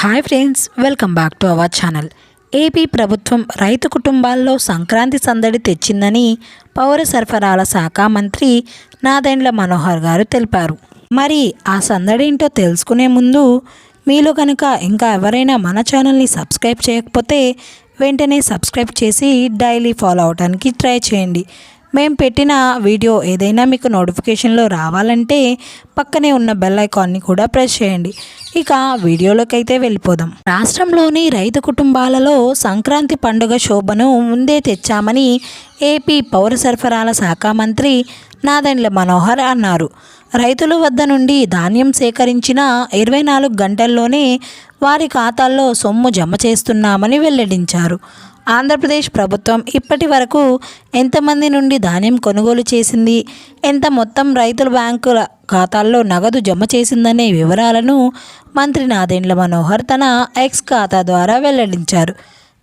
Hi friends welcome back to our channel AP ప్రభుత్వం రైతు కుటుంబాల్లో సంక్రాంతి సందడి తెచ్చిందని పౌర సరఫరాల శాఖ మంత్రి నాదెండ్ల మనోహర్ గారు తెలిపారు. మరి ఆ సందడి ఏంటో తెలుసుకునే ముందు మీలో కనుక ఇంకా ఎవరైనా మన ఛానల్ని సబ్స్క్రైబ్ చేయకపోతే వెంటనే సబ్స్క్రైబ్ చేసి డైలీ ఫాలో అవడానికి ట్రై చేయండి. మేము పెట్టిన వీడియో ఏదైనా మీకు నోటిఫికేషన్లో రావాలంటే పక్కనే ఉన్న బెల్ ఐకాన్ని కూడా ప్రెస్ చేయండి. ఇక వీడియోలోకి అయితే వెళ్ళిపోదాం. రాష్ట్రంలోని రైతు కుటుంబాలలో సంక్రాంతి పండుగ శోభను ముందే తెచ్చామని ఏపీ పౌర సరఫరాల శాఖ మంత్రి నాదెండ్ల మనోహర్ అన్నారు. రైతుల వద్ద నుండి ధాన్యం సేకరించిన ఇరవై నాలుగు గంటల్లోనే వారి ఖాతాల్లో సొమ్ము జమ చేస్తున్నామని వెల్లడించారు. ఆంధ్రప్రదేశ్ ప్రభుత్వం ఇప్పటి వరకు ఎంతమంది నుండి ధాన్యం కొనుగోలు చేసింది? ఎంత మొత్తం రైతుల బ్యాంకుల ఖాతాల్లో నగదు జమ చేసిందనే వివరాలను మంత్రి నాదెండ్ల మనోహర్ తన ఎక్స్ ఖాతా ద్వారా వెల్లడించారు.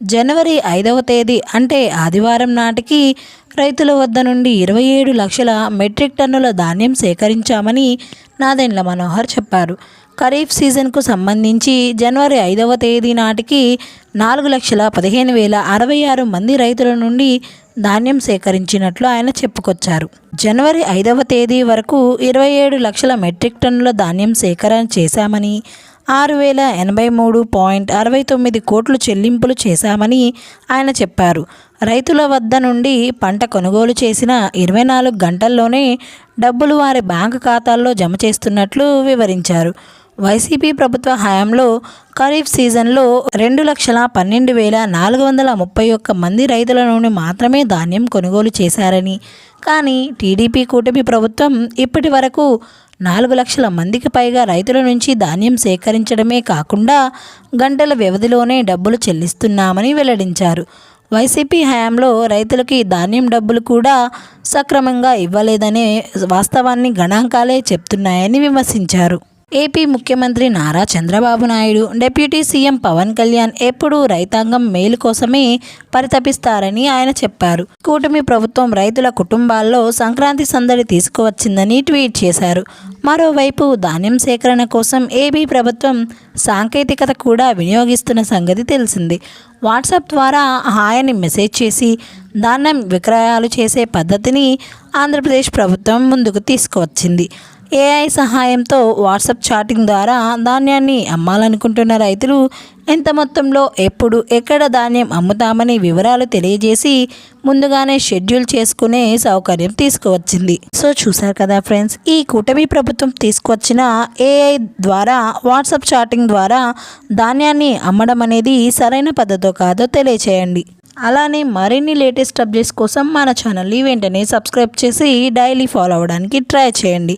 జనవరి ఐదవ తేదీ అంటే ఆదివారం నాటికి రైతుల వద్ద నుండి ఇరవై ఏడు లక్షల మెట్రిక్ టన్నుల ధాన్యం సేకరించామని నాదెండ్ల మనోహర్ చెప్పారు. ఖరీఫ్ సీజన్కు సంబంధించి జనవరి ఐదవ తేదీ నాటికి నాలుగు లక్షల పదిహేను వేల అరవై ఆరు మంది రైతుల నుండి ధాన్యం సేకరించినట్లు ఆయన చెప్పుకొచ్చారు. జనవరి ఐదవ తేదీ వరకు ఇరవై ఏడు లక్షల మెట్రిక్ టన్నుల ధాన్యం సేకరణ చేశామని ఆరు వేల ఎనభై మూడు పాయింట్ అరవై తొమ్మిది కోట్లు చెల్లింపులు చేశామని ఆయన చెప్పారు. రైతుల వద్ద నుండి పంట కొనుగోలు చేసిన ఇరవై నాలుగు గంటల్లోనే డబ్బులు వారి బ్యాంకు ఖాతాల్లో జమ చేస్తున్నట్లు వివరించారు. వైసీపీ ప్రభుత్వ హయాంలో ఖరీఫ్ సీజన్లో రెండు లక్షల పన్నెండు వేల నాలుగు వందల ముప్పై ఒక్క మంది రైతుల నుండి మాత్రమే ధాన్యం కొనుగోలు చేశారని. కానీ టీడీపీ కూటమి ప్రభుత్వం ఇప్పటి వరకు నాలుగు లక్షల మందికి పైగా రైతుల నుంచి ధాన్యం సేకరించడమే కాకుండా గంటల వ్యవధిలోనే డబ్బులు చెల్లిస్తున్నామని వెల్లడించారు. వైసీపీ హయాంలో రైతులకి ధాన్యం డబ్బులు కూడా సక్రమంగా ఇవ్వలేదనే వాస్తవాన్ని గణాంకాలే చెప్తున్నాయని విమర్శించారు. ఏపీ ముఖ్యమంత్రి నారా చంద్రబాబు నాయుడు డిప్యూటీ సీఎం పవన్ కళ్యాణ్ ఎప్పుడూ రైతాంగం మేలు కోసమే పరితపిస్తారని ఆయన చెప్పారు. కూటమి ప్రభుత్వం రైతుల కుటుంబాల్లో సంక్రాంతి సందడి తీసుకువచ్చిందని ట్వీట్ చేశారు. మరోవైపు ధాన్యం సేకరణ కోసం ఏపీ ప్రభుత్వం సాంకేతికత కూడా వినియోగిస్తున్న సంగతి తెలిసింది. వాట్సాప్ ద్వారా హాయని మెసేజ్ చేసి ధాన్యం విక్రయాలు చేసే పద్ధతిని ఆంధ్రప్రదేశ్ ప్రభుత్వం ముందుకు తీసుకువచ్చింది. ఏఐ సహాయంతో వాట్సాప్ చాటింగ్ ద్వారా ధాన్యాన్ని అమ్మాలనుకుంటున్న రైతులు ఎంత మొత్తంలో ఎప్పుడు ఎక్కడ ధాన్యం అమ్ముతామని వివరాలు తెలియజేసి ముందుగానే షెడ్యూల్ చేసుకునే సౌకర్యం తీసుకువచ్చింది. సో చూసారు కదా ఫ్రెండ్స్ ఈ కూటమి ప్రభుత్వం తీసుకువచ్చిన ఏఐ ద్వారా వాట్సాప్ చాటింగ్ ద్వారా ధాన్యాన్ని అమ్మడం అనేది సరైన పద్ధతో కాదో తెలియచేయండి. అలానే మరిన్ని లేటెస్ట్ అప్డేట్స్ కోసం మన ఛానల్ని వెంటనే సబ్స్క్రైబ్ చేసి డైలీ ఫాలో అవ్వడానికి ట్రై చేయండి.